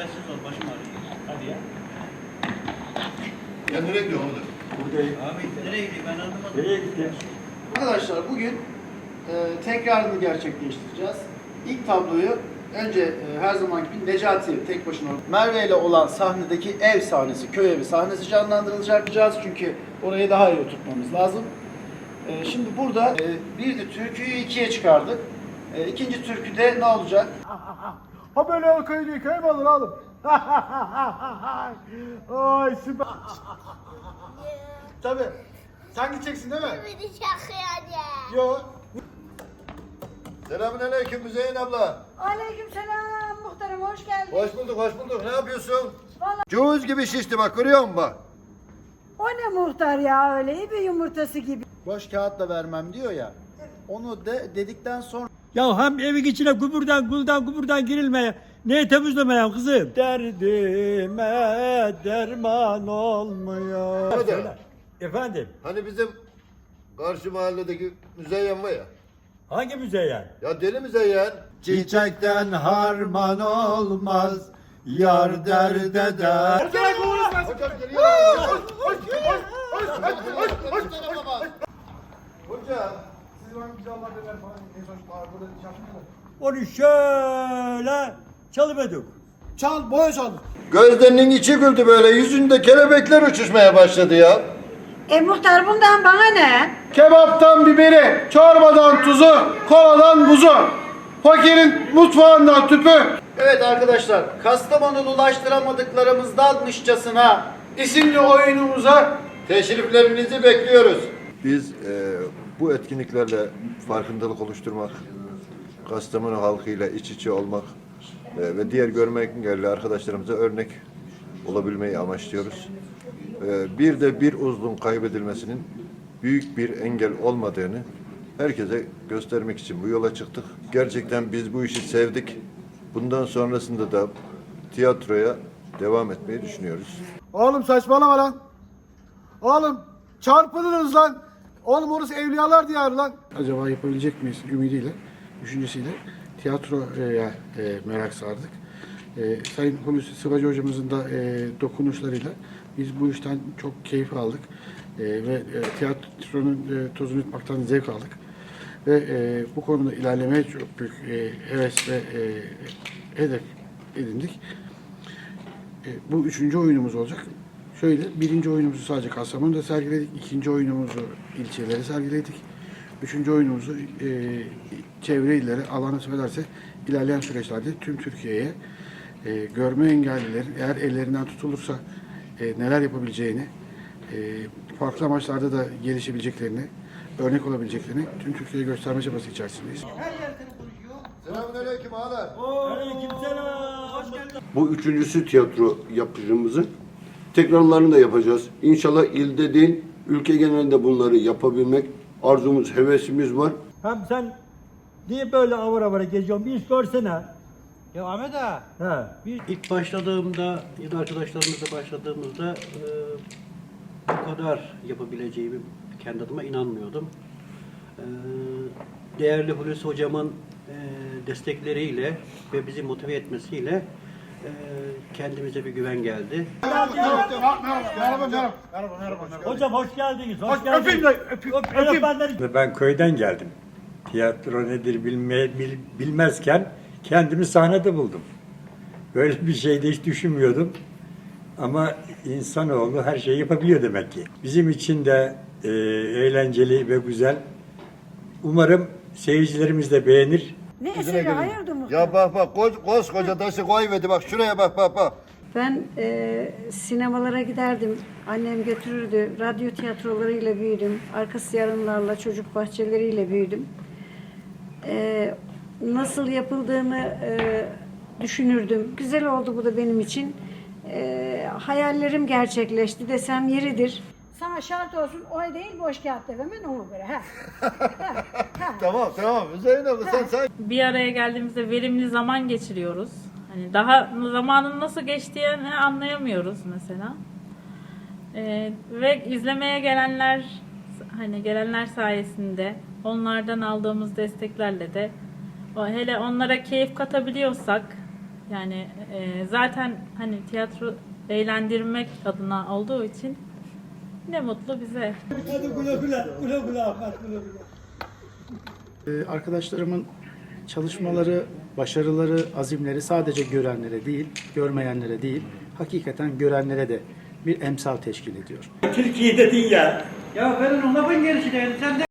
Sessiz ol başım ağrıyor. Hadi ya. Ya nereye gidiyor oğlum? Buradayım. Abi nereye gidiyor ben anlamadım. Nereye gitti? Arkadaşlar bugün e, tekrarını gerçekleştireceğiz. İlk tabloyu önce e, her zaman gibi Necati tek başına Merve ile olan sahnedeki ev sahnesi, köy evi sahnesi canlandırılacak çünkü orayı daha iyi oturtmamız lazım. E, şimdi burada e, bir de türküyü ikiye çıkardık. E, ikinci türküde ne olacak? Ha böyle değil, köy mü olur oğlum? Ay süper. Tabii. Sen gideceksin değil mi? Beni çakıyor. Yok. Selamün aleyküm Müzeyyen abla. Aleykümselam muhtarım hoş geldin. Hoş bulduk, hoş bulduk. Ne yapıyorsun? Vallahi- Cevuz gibi şişti bak, görüyor musun bak? O ne muhtar ya öyle ibi yumurtası gibi. Boş kağıtla vermem diyor ya. Onu de dedikten sonra Ya hem evin içine gübürden, guldan, gübürden girilmeye. Neye temizlemeye kızım? Derdime derman olmuyor. Hadi. Efendim, Hani bizim karşı mahalledeki Müzeyyen var ya. hangi müzeyyen? Ya deli Müzeyyen. Çiçekten harman olmaz, yar derde der. Hocam geliyor. Onu şöyle çalıverdik. Çal, boya çal. Gözlerinin içi güldü böyle, yüzünde kelebekler uçuşmaya başladı ya. E muhtar bundan bana ne? Kebaptan biberi, çorbadan tuzu, koladan buzu. Fakirin mutfağından tüpü. Evet arkadaşlar, Kastamonu'lu ulaştıramadıklarımızdanmışçasına isimli oyunumuza Teşriflerinizi bekliyoruz. Biz e, bu etkinliklerle farkındalık oluşturmak, Kastamonu halkıyla iç içe olmak e, ve diğer görme engelli arkadaşlarımıza örnek olabilmeyi amaçlıyoruz. E, bir de bir uzvun kaybedilmesinin büyük bir engel olmadığını herkese göstermek için bu yola çıktık. Gerçekten biz bu işi sevdik. Bundan sonrasında da tiyatroya devam etmeyi düşünüyoruz. Oğlum saçmalama lan. Oğlum çarpılırız lan. Oğlum orası evliyalar diyarı lan. acaba yapabilecek miyiz ümidiyle, düşüncesiyle tiyatroya e, merak sardık. E, Sayın Hulusi Sıvacı hocamızın da e, dokunuşlarıyla biz bu işten çok keyif aldık. E, ve e, tiyatronun e, tozunu yutmaktan zevk aldık. Ve e, bu konuda ilerlemeye çok büyük e, heves ve e, hedef edindik. E, bu üçüncü oyunumuz olacak. Şöyle, birinci oyunumuzu sadece Kastamonu'da sergiledik. ikinci oyunumuzu ilçelere sergiledik. Üçüncü oyunumuzu e, çevre illere, Allah nasip ederse ilerleyen süreçlerde tüm Türkiye'ye e, görme engellilerin eğer ellerinden tutulursa e, neler yapabileceğini, e, farklı amaçlarda da gelişebileceklerini, örnek olabileceklerini tüm Türkiye'ye gösterme çabası içerisindeyiz. Selamünaleyküm ağalar. Bu üçüncüsü tiyatro yapıcımızın tekrarlarını da yapacağız. İnşallah ilde değil, ülke genelinde bunları yapabilmek arzumuz, hevesimiz var. Hem sen niye böyle avara avara geziyorsun? Bir iş görsene. Ya Ahmet ağa. He. Bir ilk başladığımda ya da arkadaşlarımızla başladığımızda e, bu kadar yapabileceğimi kendi adıma inanmıyordum. E, değerli Hulusi hocamın e, destekleriyle ve bizi motive etmesiyle kendimize bir güven geldi. Merhaba, merhaba. Hocam hoş geldiniz. Hoş geldiniz. öpeyim de, öpeyim, Öp- öpeyim. öpenleri- Ben köyden geldim. Tiyatro nedir bilme, bil- bilmezken kendimi sahnede buldum. Böyle bir şey de hiç düşünmüyordum. Ama insanoğlu her şeyi yapabiliyor demek ki. Bizim için de e, eğlenceli ve güzel. Umarım seyircilerimiz de beğenir. Ne eseri hayırdır muhtar? Ya bak bak koz, koskoca taşı koyverdi bak şuraya bak bak bak. Ben e, sinemalara giderdim. Annem götürürdü. Radyo tiyatrolarıyla büyüdüm. Arkası yarınlarla, çocuk bahçeleriyle büyüdüm. E, nasıl yapıldığını e, düşünürdüm. Güzel oldu bu da benim için. E, hayallerim gerçekleşti desem yeridir. Sana şart olsun oy değil boş kağıt dememen ona göre. Ha. Tamam tamam Müzeyyen abla sen sen. bir araya geldiğimizde verimli zaman geçiriyoruz. Hani daha zamanın nasıl geçtiğini anlayamıyoruz mesela. Ee, ve izlemeye gelenler hani gelenler sayesinde onlardan aldığımız desteklerle de o hele onlara keyif katabiliyorsak Yani e, zaten hani tiyatro eğlendirmek adına olduğu için ne mutlu bize. Ee, Arkadaşlarımın çalışmaları, başarıları, azimleri sadece görenlere değil, görmeyenlere değil, hakikaten görenlere de bir emsal teşkil ediyor. Türkiye dedin ya. Ya benim lafın gerisi değil. Sen de